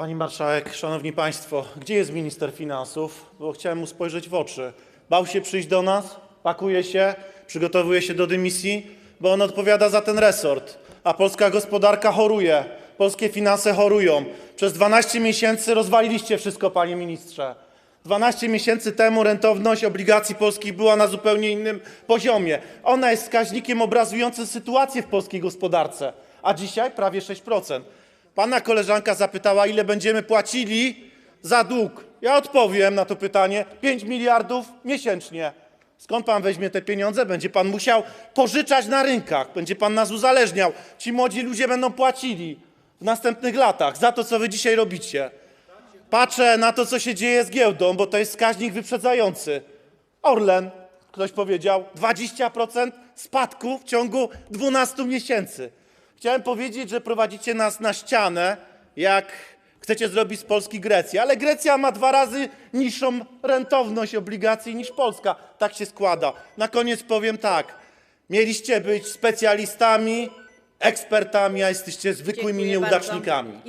Pani marszałek, szanowni państwo, gdzie jest minister finansów? Bo chciałem mu spojrzeć w oczy. Bał się przyjść do nas, pakuje się, przygotowuje się do dymisji, bo on odpowiada za ten resort. A polska gospodarka choruje, polskie finanse chorują. Przez 12 miesięcy rozwaliliście wszystko, panie ministrze. 12 miesięcy temu rentowność obligacji polskich była na zupełnie innym poziomie. Ona jest wskaźnikiem obrazującym sytuację w polskiej gospodarce, a dzisiaj prawie 6%. Pana koleżanka zapytała, ile będziemy płacili za dług. Ja odpowiem na to pytanie: 5 miliardów miesięcznie. Skąd pan weźmie te pieniądze? Będzie pan musiał pożyczać na rynkach, będzie pan nas uzależniał. Ci młodzi ludzie będą płacili w następnych latach za to, co wy dzisiaj robicie. Patrzę na to, co się dzieje z giełdą, bo to jest wskaźnik wyprzedzający. Orlen, ktoś powiedział, 20% spadku w ciągu 12 miesięcy. Chciałem powiedzieć, że prowadzicie nas na ścianę, jak chcecie zrobić z Polski Grecję, ale Grecja ma dwa razy niższą rentowność obligacji niż Polska. Tak się składa. Na koniec powiem tak. Mieliście być specjalistami, ekspertami, a jesteście zwykłymi Dziękuję bardzo. nieudacznikami.